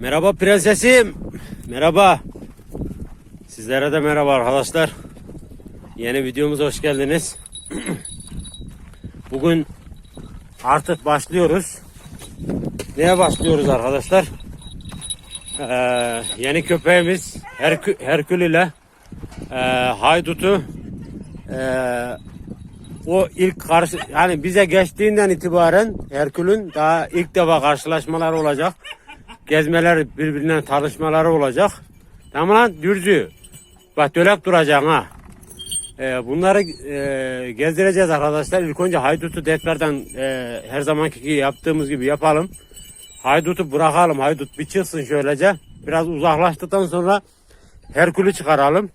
Merhaba prensesim. Merhaba. Sizlere de merhaba arkadaşlar. Yeni videomuza hoş geldiniz. Bugün artık başlıyoruz. Neye başlıyoruz arkadaşlar? Ee, yeni köpeğimiz Herkü, Herkül ile e, Haydut'u e, o ilk karşı yani bize geçtiğinden itibaren Herkül'ün daha ilk defa karşılaşmaları olacak. Gezmeler birbirinden tanışmaları olacak. Tamam lan dürzü. Bak dölek duracaksın ha. Ee, bunları e, gezdireceğiz arkadaşlar. İlk önce haydutu tekrardan e, her zamanki yaptığımız gibi yapalım. Haydutu bırakalım. Haydut bir çıksın şöylece. Biraz uzaklaştıktan sonra Herkül'ü çıkaralım.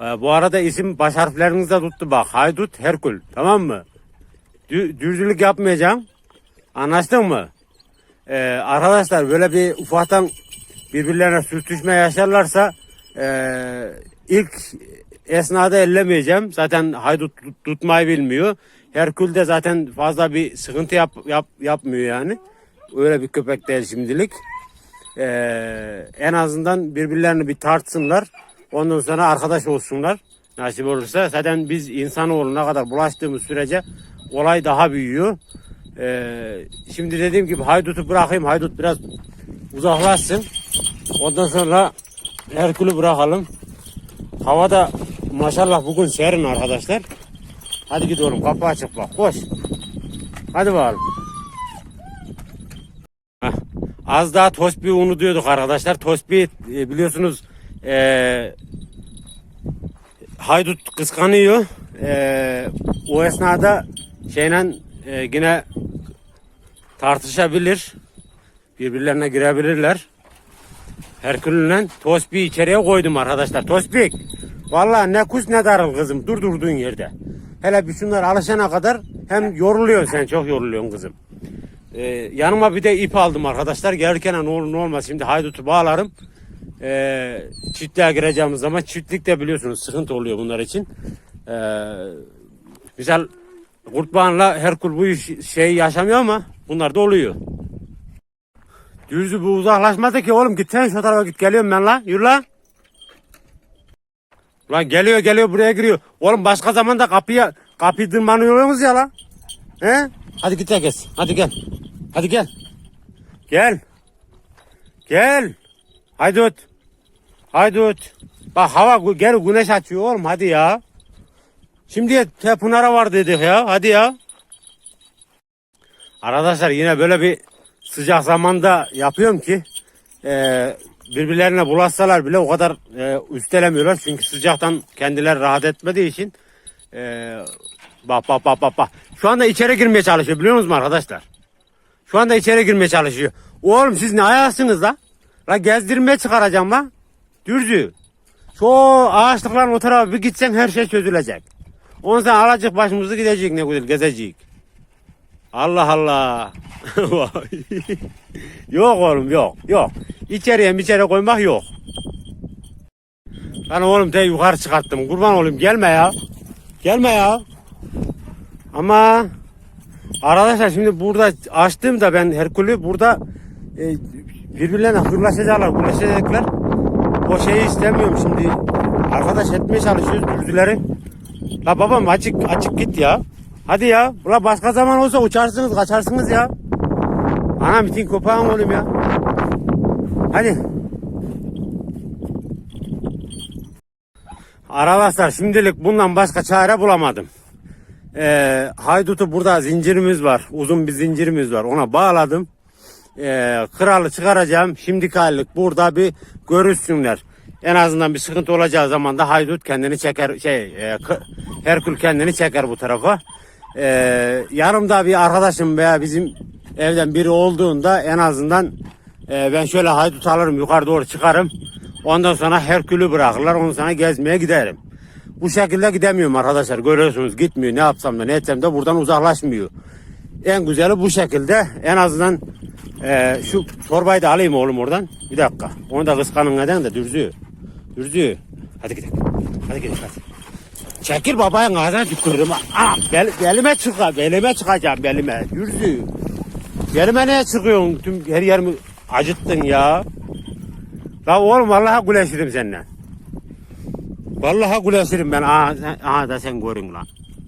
Ee, bu arada isim baş harflerinizde tuttu bak. Haydut Herkül. Tamam mı? Dü- dürzülük yapmayacağım. Anlaştın mı? Ee, arkadaşlar böyle bir ufaktan birbirlerine sürtüşme yaşarlarsa ee, ilk esnada ellemeyeceğim. Zaten haydut tut- tutmayı bilmiyor. Herkül de zaten fazla bir sıkıntı yap, yap, yapmıyor yani. Öyle bir köpek değil şimdilik. Ee, en azından birbirlerini bir tartsınlar. Ondan sonra arkadaş olsunlar. Nasip olursa. Zaten biz insanoğluna kadar bulaştığımız sürece olay daha büyüyor. Ee, şimdi dediğim gibi haydutu bırakayım. Haydut biraz uzaklaşsın. Ondan sonra Herkül'ü bırakalım. Havada maşallah bugün serin arkadaşlar. Hadi gidelim kapı açık bak koş. Hadi bakalım. Az daha tosbi unutuyorduk arkadaşlar. Tosbi e, biliyorsunuz e, haydut kıskanıyor. E, o esnada şeyle e, yine tartışabilir. Birbirlerine girebilirler. Herkül'le Tosbik'i içeriye koydum arkadaşlar. Tosbik. Vallahi ne kuş ne darıl kızım. Dur durduğun yerde. Hele bir şunlar alışana kadar hem yoruluyorsun sen çok yoruluyorsun kızım. Ee, yanıma bir de ip aldım arkadaşlar. Gelirken ne olur ne olmaz. Şimdi haydutu bağlarım. Ee, çiftliğe gireceğimiz zaman çiftlikte biliyorsunuz sıkıntı oluyor bunlar için. Ee, güzel kurtbağınla Herkül bu iş, şey yaşamıyor ama bunlar da oluyor. Düzü bu uzaklaşmadı ki oğlum git sen şu tarafa git geliyorum ben la yürü la. Lan geliyor geliyor buraya giriyor. Oğlum başka zamanda kapıya kapıyı tırmanıyorsunuz ya la. He? Hadi git herkes. Hadi gel. Hadi gel. Gel. Gel. Haydut. Haydut. Bak hava gel güneş açıyor oğlum hadi ya. Şimdi te Pınar'a var dedik ya. Hadi ya. Arkadaşlar yine böyle bir sıcak zamanda yapıyorum ki e, birbirlerine bulaşsalar bile o kadar e, üstelemiyorlar. Çünkü sıcaktan kendileri rahat etmediği için e, bak bak bak bak bak. Şu anda içeri girmeye çalışıyor biliyor musunuz arkadaşlar? Şu anda içeri girmeye çalışıyor. Oğlum siz ne ayaksınız la? La gezdirmeye çıkaracağım la. Dürzü. Şu ağaçlıkların o tarafa bir gitsen her şey çözülecek. Ondan sonra alacak başımızı gidecek ne güzel gezecek. Allah Allah. Yok oğlum yok yok. İçeriye içeri koymak yok. Ben oğlum te yukarı çıkarttım. Kurban olayım gelme ya. Gelme ya. Ama arkadaşlar şimdi burada açtığımda ben Herkül'ü burada e, birbirlerine hırlaşacaklar, hırlaşacaklar. O şeyi istemiyorum şimdi. Arkadaş etmeye çalışıyoruz dürzüleri. La babam açık açık git ya. Hadi ya. Ula başka zaman olsa uçarsınız kaçarsınız ya. Anam için kopağım oğlum ya. Hadi. Arkadaşlar şimdilik bundan başka çare bulamadım. Ee, haydutu burada zincirimiz var. Uzun bir zincirimiz var. Ona bağladım. Ee, kralı çıkaracağım. Şimdiki hallik burada bir görüşsünler. En azından bir sıkıntı olacağı zaman da haydut kendini çeker şey e, Herkül kendini çeker bu tarafa. Ee, yanımda bir arkadaşım veya bizim evden biri olduğunda en azından e, ben şöyle haydut alırım yukarı doğru çıkarım. Ondan sonra Herkül'ü bırakırlar. Ondan sonra gezmeye giderim. Bu şekilde gidemiyorum arkadaşlar. Görüyorsunuz gitmiyor. Ne yapsam da ne etsem de buradan uzaklaşmıyor. En güzeli bu şekilde. En azından e, şu torbayı da alayım oğlum oradan. Bir dakika. Onu da kıskanın neden de dürzü. Dürzü. Hadi gidelim. Hadi gidelim hadi. Çekil babanın ağzına tükürürüm. Ah, bel, belime çıkar. Belime çıkacağım belime. Dürzü. Belime neye çıkıyorsun? Tüm her yerimi acıttın ya. La oğlum vallahi güleşirim seninle. Vallahi güleşirim ben. Aha, sen, aha da sen görün lan.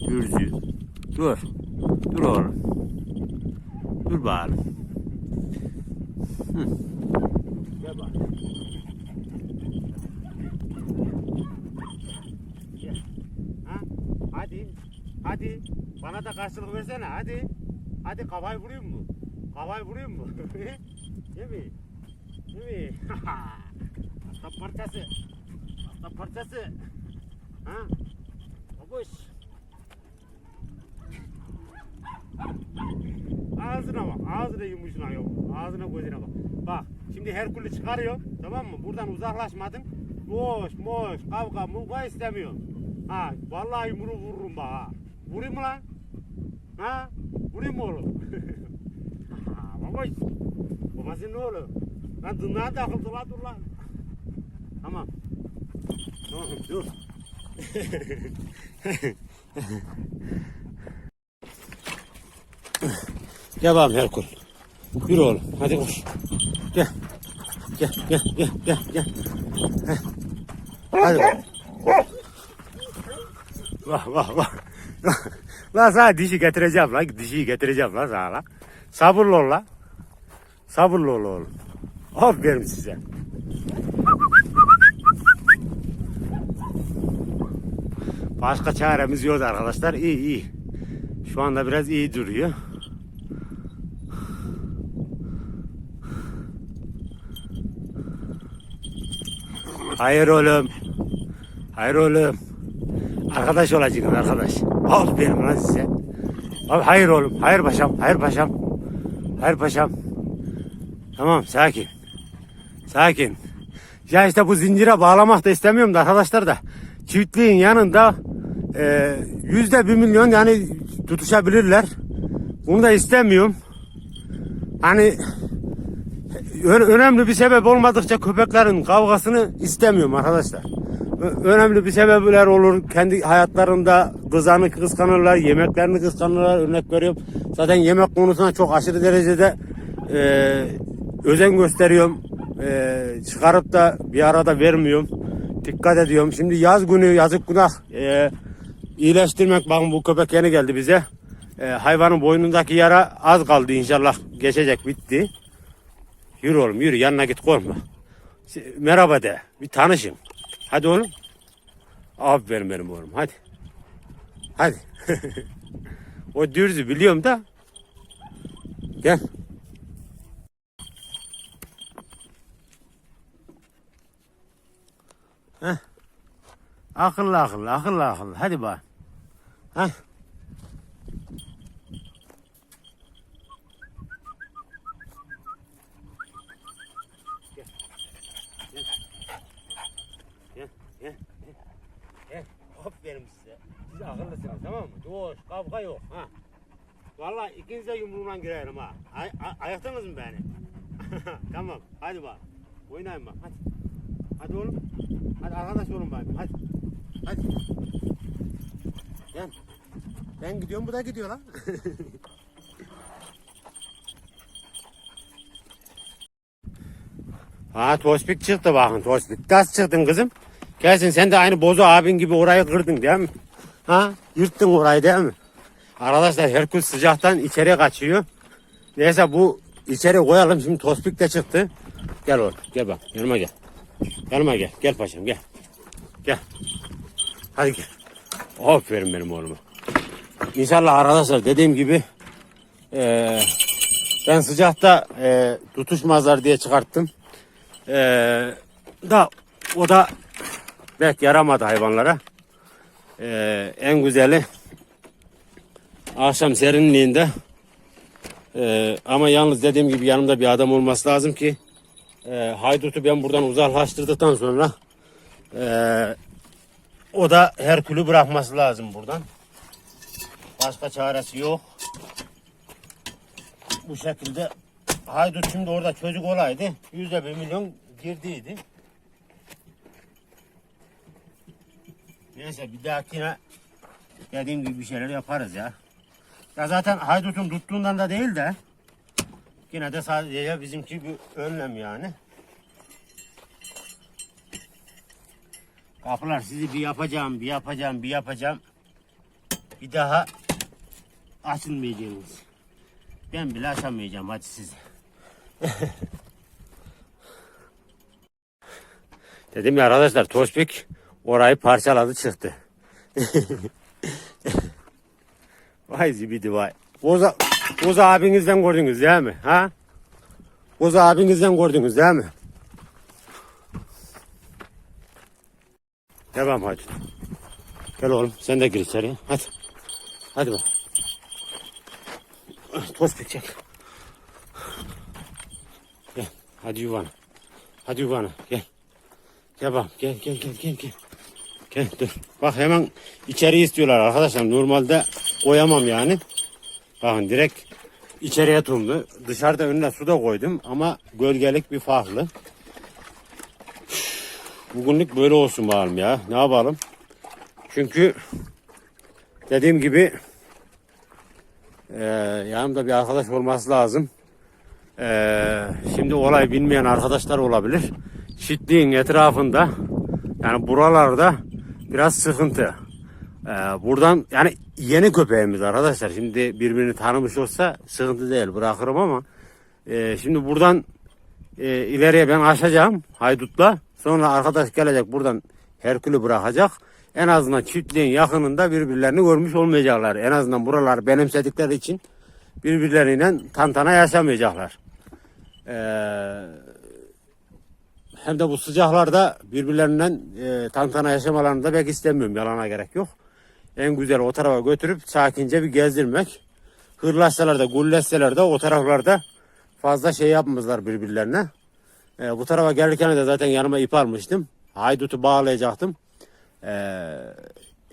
Yürzü. Dur. Dur oğlum. Dur bakalım. Hı. Gel bak. Gel. Ha? Hadi. Hadi. Bana da karşılık versene hadi. Hadi kafayı vurayım mı? Kafayı vurayım mı? Değil mi? Değil mi? Aslan parçası. Aslan parçası. Ha? Babuş. Ağzına bak. Ağzına yumuşuna yok. Ağzına gözüne bak. Bak. Şimdi Herkül'ü çıkarıyor. Tamam mı? Buradan uzaklaşmadın. Boş, moş, kavga, muga istemiyorum. Ha, vallahi yumruğu vururum bak ha. Vurayım mı lan? Ha? Vurayım mı oğlum? Babuş. Babası ne oğlum? Lan dırnağa takıldı lan dur lan. Tamam. Tamam dur. Gel bakalım Herkul. Yürü oğlum. Hadi koş. Gel. Gel gel gel gel gel. Hadi. Vah vah vah. Lan sana dişi getireceğim lan. Dişiyi getireceğim lan sana lan. Sabırlı ol lan. Sabırlı ol oğlum. Aferin size. Başka çaremiz yok arkadaşlar. İyi iyi. Şu anda biraz iyi duruyor. Hayır oğlum. Hayır oğlum. Arkadaş olacaksınız arkadaş. Aferin lan size. Abi hayır oğlum. Hayır paşam. Hayır paşam. Hayır paşam. Tamam sakin. Sakin. Ya işte bu zincire bağlamak da istemiyorum da arkadaşlar da. Çiftliğin yanında e, yüzde bir milyon yani tutuşabilirler. Bunu da istemiyorum. Hani önemli bir sebep olmadıkça köpeklerin kavgasını istemiyorum arkadaşlar. Önemli bir sebepler olur. Kendi hayatlarında kızanı kıskanırlar, yemeklerini kıskanırlar. Örnek veriyorum. Zaten yemek konusunda çok aşırı derecede e, özen gösteriyorum. E, çıkarıp da bir arada vermiyorum. Dikkat ediyorum. Şimdi yaz günü yazık günah. E, iyileştirmek bakın bu köpek yeni geldi bize. E, hayvanın boynundaki yara az kaldı inşallah. Geçecek bitti. Yürü oğlum yürü yanına git korkma. Merhaba de. Bir tanışın. Hadi oğlum. Aferin benim oğlum hadi. Hadi. o dürzü biliyorum da. Gel. Heh. Akıllı akıllı akıllı akıllı. Hadi bak. Heh. Gel, gel, gel. Gel. Aferin size. Siz akıllısınız tamam mı? Doğuş, kavga yok. Ha. Vallahi yumruğumla girerim ha. Ay, ay, ayaktınız mı beni? tamam. Hadi bak. Oynayın bak. Hadi. Hadi oğlum. Hadi arkadaş olun bari. Hadi. Hadi. Gel. Ben gidiyorum bu da gidiyor lan. Ha tospik çıktı bakın tospik. Nasıl çıktın kızım? Gelsin sen de aynı bozu abin gibi orayı kırdın değil mi? Ha yırttın orayı değil mi? Arkadaşlar Herkül sıcaktan içeri kaçıyor. Neyse bu içeri koyalım şimdi tospik de çıktı. Gel oğlum gel bak yanıma gel. Yanıma gel gel paşam gel. Gel. Hadi gel. Aferin benim oğluma. İnşallah arkadaşlar dediğim gibi eee, ben sıcakta eee, tutuşmazlar diye çıkarttım. Eee, da o da pek yaramadı hayvanlara. Eee, en güzeli akşam serinliğinde eee, ama yalnız dediğim gibi yanımda bir adam olması lazım ki eee haydutu ben buradan uzaklaştırdıktan sonra eee, o da Herkül'ü bırakması lazım buradan. Başka çaresi yok. Bu şekilde haydut şimdi orada çocuk olaydı. Yüzde bir milyon girdiydi. Neyse bir dahakine dediğim gibi bir şeyler yaparız ya. Ya zaten haydutun tuttuğundan da değil de Yine de sadece bizimki bir önlem yani. Kapılar sizi bir yapacağım, bir yapacağım, bir yapacağım. Bir daha açılmayacaksınız. Ben bile açamayacağım hadi size. Dedim ya arkadaşlar Tospik orayı parçaladı çıktı. vay zibidi vay. Boza, Boza abinizden gördünüz değil mi? Ha? Boza abinizden gördünüz değil mi? Devam hadi. Gel oğlum sen de gir içeriye. Hadi. Hadi bak. Tospik çek. Gel. Hadi yuvana. Hadi yuvana. Gel. Gel bak. Gel gel gel gel gel. Gel dur. Bak hemen içeri istiyorlar arkadaşlar. Normalde koyamam yani. Bakın direkt içeriye tundu. Dışarıda önüne su da koydum ama gölgelik bir farklı. Bugünlük böyle olsun bakalım ya. Ne yapalım? Çünkü dediğim gibi eee yanımda bir arkadaş olması lazım. Eee, şimdi olay bilmeyen arkadaşlar olabilir. Çitliğin etrafında yani buralarda biraz sıkıntı. Eee, buradan yani yeni köpeğimiz arkadaşlar. Şimdi birbirini tanımış olsa sıkıntı değil bırakırım ama eee, şimdi buradan e, ileriye ben aşacağım haydutla. Sonra arkadaş gelecek buradan Herkül'ü bırakacak. En azından çiftliğin yakınında birbirlerini görmüş olmayacaklar. En azından buralar benimsedikleri için birbirleriyle tantana yaşamayacaklar. Ee, hem de bu sıcaklarda birbirlerinden e, tantana yaşamalarını da pek istemiyorum. Yalana gerek yok. En güzel o tarafa götürüp sakince bir gezdirmek. Hırlaşsalar da gulleseler de o taraflarda fazla şey yapmazlar birbirlerine. Ee, bu tarafa gelirken de zaten yanıma ip almıştım. Haydutu bağlayacaktım. Ee,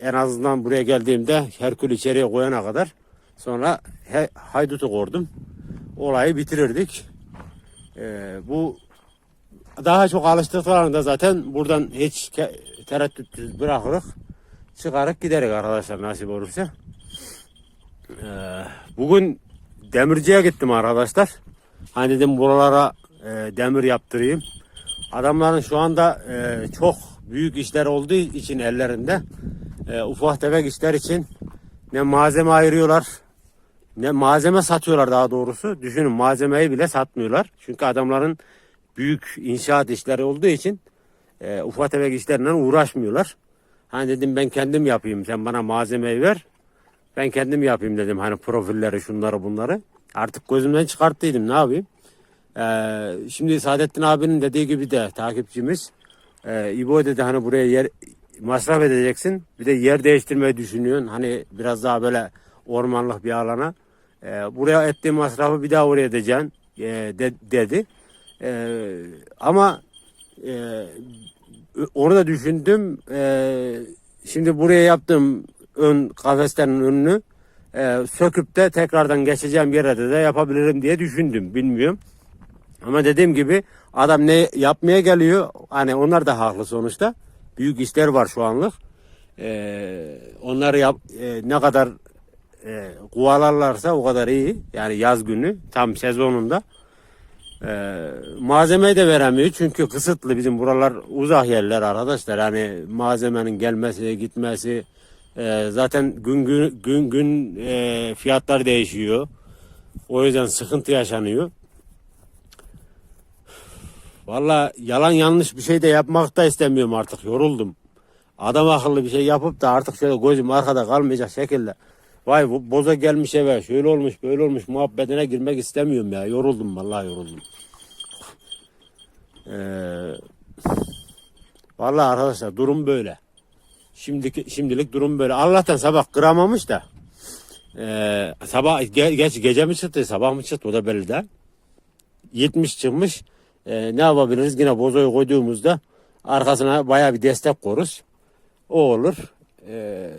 en azından buraya geldiğimde Herkül içeriye koyana kadar sonra he, haydutu kordum. Olayı bitirirdik. Ee, bu daha çok alıştıklarında zaten buradan hiç tereddütsüz bırakırız. Çıkarıp giderik arkadaşlar nasip olursa. Ee, bugün demirciye gittim arkadaşlar. Hani dedim buralara e, demir yaptırayım. Adamların şu anda e, çok büyük işler olduğu için ellerinde e, ufak tefek işler için ne malzeme ayırıyorlar ne malzeme satıyorlar daha doğrusu. Düşünün malzemeyi bile satmıyorlar. Çünkü adamların büyük inşaat işleri olduğu için e, ufak tefek işlerle uğraşmıyorlar. Hani dedim ben kendim yapayım sen bana malzemeyi ver. Ben kendim yapayım dedim hani profilleri şunları bunları. Artık gözümden çıkarttıydım ne yapayım. Ee, şimdi Saadettin abinin dediği gibi de takipçimiz e, İbo dedi hani buraya yer masraf edeceksin. Bir de yer değiştirmeyi düşünüyorsun. Hani biraz daha böyle ormanlık bir alana. Ee, buraya ettiğin masrafı bir daha oraya edeceksin e, de- dedi. Ee, ama e, onu da düşündüm. Ee, şimdi buraya yaptığım ön kafeslerin önünü e, söküp de tekrardan geçeceğim yere de, yapabilirim diye düşündüm. Bilmiyorum. Ama dediğim gibi adam ne yapmaya geliyor? Hani onlar da haklı sonuçta. Büyük işler var şu anlık. Ee, onları yap, e, ne kadar e, kovalarlarsa o kadar iyi. Yani yaz günü tam sezonunda. Ee, malzemeyi de veremiyor çünkü kısıtlı bizim buralar uzak yerler arkadaşlar. Hani malzemenin gelmesi gitmesi e, zaten gün gün gün gün e, fiyatlar değişiyor. O yüzden sıkıntı yaşanıyor. Valla yalan yanlış bir şey de yapmak da istemiyorum artık. Yoruldum. Adam akıllı bir şey yapıp da artık şöyle gözüm arkada kalmayacak şekilde. Vay boza gelmiş eve şöyle olmuş böyle olmuş muhabbetine girmek istemiyorum ya. Yoruldum vallahi yoruldum. Ee, vallahi arkadaşlar durum böyle. Şimdiki, şimdilik durum böyle. Allah'tan sabah kıramamış da. Ee, sabah ge, geç gece mi çıktı sabah mı çıktı o da belli değil. 70 çıkmış. Ee, ne yapabiliriz? Yine bozoyu koyduğumuzda arkasına baya bir destek koruz. O olur. Ee,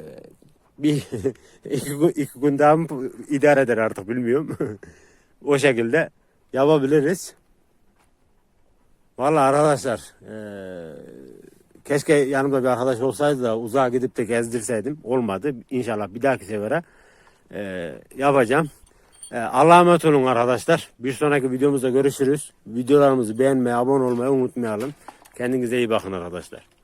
bir iki, iki gün daha mı idare eder artık bilmiyorum. o şekilde yapabiliriz. Vallahi arkadaşlar eee, keşke yanımda bir arkadaş olsaydı da uzağa gidip de gezdirseydim. Olmadı. İnşallah bir dahaki sefere eee, yapacağım. Ee, Allah'a emanet olun arkadaşlar. Bir sonraki videomuzda görüşürüz. Videolarımızı beğenmeyi, abone olmayı unutmayalım. Kendinize iyi bakın arkadaşlar.